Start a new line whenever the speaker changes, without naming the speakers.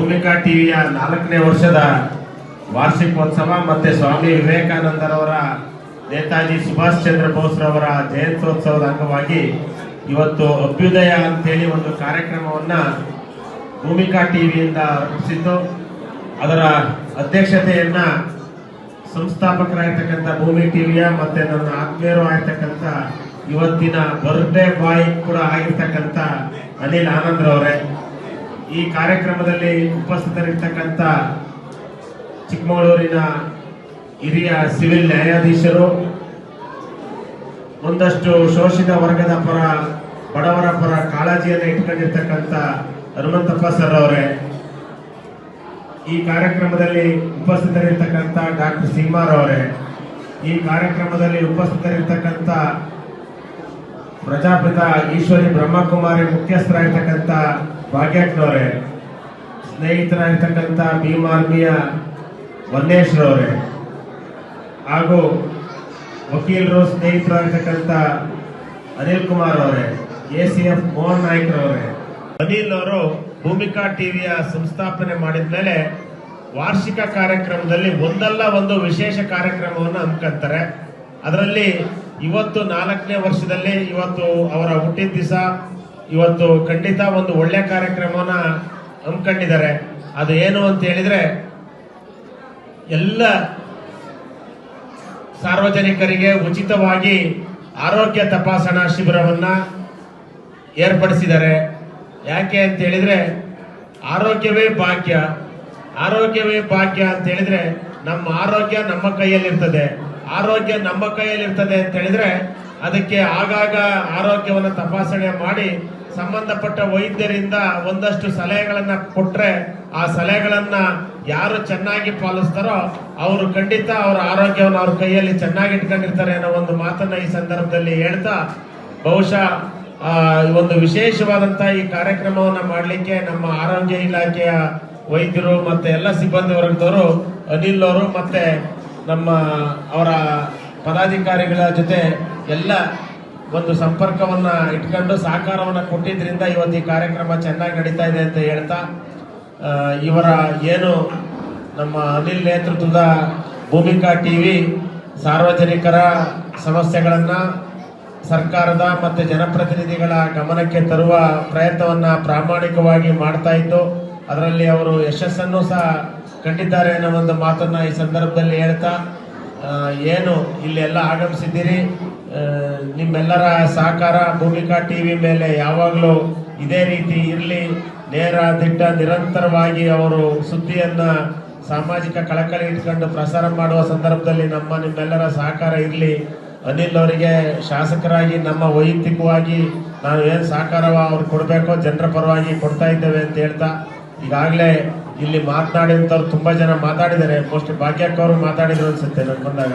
ಭೂಮಿಕಾ ಟಿವಿಯ ನಾಲ್ಕನೇ ವರ್ಷದ ವಾರ್ಷಿಕೋತ್ಸವ ಮತ್ತು ಸ್ವಾಮಿ ವಿವೇಕಾನಂದರವರ ನೇತಾಜಿ ಸುಭಾಷ್ ಚಂದ್ರ ಬೋಸ್ರವರ ಜಯಂತ್ಯೋತ್ಸವದ ಅಂಗವಾಗಿ ಇವತ್ತು ಅಭ್ಯುದಯ ಅಂತೇಳಿ ಒಂದು ಕಾರ್ಯಕ್ರಮವನ್ನು ಭೂಮಿಕಾ ಟಿವಿಯಿಂದ ರೂಪಿಸಿದ್ದು. ಅದರ ಅಧ್ಯಕ್ಷತೆಯನ್ನು ಸಂಸ್ಥಾಪಕರಾಗಿರ್ತಕ್ಕಂಥ ಭೂಮಿ ಟಿವಿಯ ಮತ್ತು ನನ್ನ ಆತ್ಮೀಯರು ಆಗಿರ್ತಕ್ಕಂಥ ಇವತ್ತಿನ ಬರ್ಡೇ ಬಾಯ್ ಕೂಡ ಆಗಿರ್ತಕ್ಕಂಥ ಅನಿಲ್ ಆನಂದ್ರವರೇ. ಈ ಕಾರ್ಯಕ್ರಮದಲ್ಲಿ ಉಪಸ್ಥಿತರಿರ್ತಕ್ಕಂಥ ಚಿಕ್ಕಮಗಳೂರಿನ ಹಿರಿಯ ಸಿವಿಲ್ ನ್ಯಾಯಾಧೀಶರು, ಒಂದಷ್ಟು ಶೋಷಿತ ವರ್ಗದ ಪರ, ಬಡವರ ಪರ ಕಾಳಜಿಯನ್ನು ಇಟ್ಕೊಂಡಿರ್ತಕ್ಕಂಥ ಹನುಮಂತಪ್ಪ ಸರ್ ಅವರೇ, ಈ ಕಾರ್ಯಕ್ರಮದಲ್ಲಿ ಉಪಸ್ಥಿತರಿರ್ತಕ್ಕಂಥ ಡಾಕ್ಟರ್ ಸಿಂಹಾರ್ ಅವರೇ ಈ ಕಾರ್ಯಕ್ರಮದಲ್ಲಿ ಉಪಸ್ಥಿತರಿರ್ತಕ್ಕಂಥ ಪ್ರಜಾಪಿತ ಈಶ್ವರಿ ಬ್ರಹ್ಮಕುಮಾರಿ ಮುಖ್ಯಸ್ಥರಾಗಿರ್ತಕ್ಕಂಥ ಭಾಗ್ಯಜ್ಞವರೇ ಸ್ನೇಹಿತರಾಗಿರ್ತಕ್ಕಂಥ ಭೀಮ್ ಆರ್ಮಿಯ ವನ್ನೇಶ್ವರವರೇ, ಹಾಗೂ ವಕೀಲರು, ಸ್ನೇಹಿತರಾಗಿರ್ತಕ್ಕಂಥ ಅನಿಲ್ ಕುಮಾರ್ ಅವರೇ ಎ ಸಿ ಎಫ್ ಮೋಹನ್ ನಾಯ್ಕರವರೇ. ಅನಿಲ್ ಅವರು ಭೂಮಿಕಾ ಟಿವಿಯ ಸಂಸ್ಥಾಪನೆ ಮಾಡಿದ ಮೇಲೆ ವಾರ್ಷಿಕ ಕಾರ್ಯಕ್ರಮದಲ್ಲಿ ಒಂದಲ್ಲ ಒಂದು ವಿಶೇಷ ಕಾರ್ಯಕ್ರಮವನ್ನು ಹಮ್ಮಿಕೊಂತಾರೆ. ಅದರಲ್ಲಿ ಇವತ್ತು ನಾಲ್ಕನೇ ವರ್ಷದಲ್ಲಿ ಇವತ್ತು ಅವರ ಹುಟ್ಟಿದ ದಿವಸ, ಇವತ್ತು ಖಂಡಿತ ಒಂದು ಒಳ್ಳೆ ಕಾರ್ಯಕ್ರಮವನ್ನು ಹಮ್ಮಿಕೊಂಡಿದ್ದಾರೆ. ಅದು ಏನು ಅಂತ ಹೇಳಿದ್ರೆ, ಎಲ್ಲ ಸಾರ್ವಜನಿಕರಿಗೆ ಉಚಿತವಾಗಿ ಆರೋಗ್ಯ ತಪಾಸಣಾ ಶಿಬಿರವನ್ನು ಏರ್ಪಡಿಸಿದ್ದಾರೆ. ಯಾಕೆ ಅಂತ ಹೇಳಿದ್ರೆ, ಆರೋಗ್ಯವೇ ಭಾಗ್ಯ. ಆರೋಗ್ಯವೇ ಭಾಗ್ಯ ಅಂತ ಹೇಳಿದ್ರೆ, ನಮ್ಮ ಆರೋಗ್ಯ ನಮ್ಮ ಕೈಯಲ್ಲಿರ್ತದೆ. ಆರೋಗ್ಯ ನಮ್ಮ ಕೈಯಲ್ಲಿರ್ತದೆ ಅಂತ ಹೇಳಿದ್ರೆ ಅದಕ್ಕೆ ಆಗಾಗ ಆರೋಗ್ಯವನ್ನು ತಪಾಸಣೆ ಮಾಡಿ ಸಂಬಂಧಪಟ್ಟ ವೈದ್ಯರಿಂದ ಒಂದಷ್ಟು ಸಲಹೆಗಳನ್ನ ಕೊಟ್ರೆ ಆ ಸಲಹೆಗಳನ್ನ ಯಾರು ಚೆನ್ನಾಗಿ ಪಾಲಿಸ್ತಾರೋ ಅವರು ಖಂಡಿತ ಅವರ ಆರೋಗ್ಯವನ್ನು ಅವ್ರ ಕೈಯಲ್ಲಿ ಚೆನ್ನಾಗಿ ಇಟ್ಕೊಂಡಿರ್ತಾರೆ ಅನ್ನೋ ಒಂದು ಮಾತನ್ನ ಈ ಸಂದರ್ಭದಲ್ಲಿ ಹೇಳ್ತಾ ಬಹುಶಃ ಒಂದು ವಿಶೇಷವಾದಂತಹ ಈ ಕಾರ್ಯಕ್ರಮವನ್ನ ಮಾಡಲಿಕ್ಕೆ ನಮ್ಮ ಆರೋಗ್ಯ ಇಲಾಖೆಯ ವೈದ್ಯರು ಮತ್ತೆ ಎಲ್ಲ ಸಿಬ್ಬಂದಿ ವರ್ಗದವರು ಅನಿಲ್ ಅವರು ಮತ್ತೆ ನಮ್ಮ ಅವರ ಪದಾಧಿಕಾರಿಗಳ ಜೊತೆ ಎಲ್ಲ ಒಂದು ಸಂಪರ್ಕವನ್ನ ಇಟ್ಕೊಂಡು ಸಹಕಾರವನ್ನ ಕೊಟ್ಟಿದ್ರಿಂದ ಇವತ್ತು ಈ ಕಾರ್ಯಕ್ರಮ ಚೆನ್ನಾಗಿ ನಡೀತಾ ಇದೆ ಅಂತ ಹೇಳ್ತಾ ಇವರ ಏನು ನಮ್ಮ ಅನಿಲ್ ನೇತೃತ್ವದ ಭೂಮಿಕಾ ಟಿವಿ ಸಾರ್ವಜನಿಕರ ಸಮಸ್ಯೆಗಳನ್ನ ಸರ್ಕಾರದ ಮತ್ತೆ ಜನಪ್ರತಿನಿಧಿಗಳ ಗಮನಕ್ಕೆ ತರುವ ಪ್ರಯತ್ನವನ್ನ ಪ್ರಾಮಾಣಿಕವಾಗಿ ಮಾಡ್ತಾ ಇದ್ದು ಅದರಲ್ಲಿ ಅವರು ಯಶಸ್ಸನ್ನು ಸಹ ಕಂಡಿದ್ದಾರೆ ಅನ್ನೋ ಒಂದು ಮಾತನ್ನ ಈ ಸಂದರ್ಭದಲ್ಲಿ ಹೇಳ್ತಾ ಏನು ಇಲ್ಲಿ ಎಲ್ಲ ಆಗಮಿಸಿದ್ದೀರಿ? ನಿಮ್ಮೆಲ್ಲರ ಸಹಕಾರ ಭೂಮಿಕಾ ಟಿವಿ ಮೇಲೆ ಯಾವಾಗಲೂ ಇದೇ ರೀತಿ ಇರಲಿ. ನೇರ ದಿಟ್ಟ ನಿರಂತರವಾಗಿ ಅವರು ಸುದ್ದಿಯನ್ನು ಸಾಮಾಜಿಕ ಕಳಕಳಿ ಇಟ್ಕೊಂಡು ಪ್ರಸಾರ ಮಾಡುವ ಸಂದರ್ಭದಲ್ಲಿ ನಮ್ಮ ನಿಮ್ಮೆಲ್ಲರ ಸಹಕಾರ ಇರಲಿ. ಅನಿಲ್ ಅವರಿಗೆ ಶಾಸಕರಾಗಿ, ನಮ್ಮ ವೈಯಕ್ತಿಕವಾಗಿ ನಾವು ಏನು ಸಹಕಾರವ ಅವ್ರು ಕೊಡಬೇಕೋ, ಜನರ ಪರವಾಗಿ ಕೊಡ್ತಾ ಇದ್ದೇವೆ ಅಂತ ಹೇಳ್ತಾ ಈಗಾಗಲೇ ಇಲ್ಲಿ ಮಾತನಾಡಿದಂಥವ್ರು ತುಂಬ ಜನ ಮಾತಾಡಿದ್ದಾರೆ. ಮೋಸ್ಟ್ ಭಾಗ್ಯಕ್ಕವರು ಮಾತಾಡಿದರು ಅನ್ಸುತ್ತೆ ಬಂದಾಗ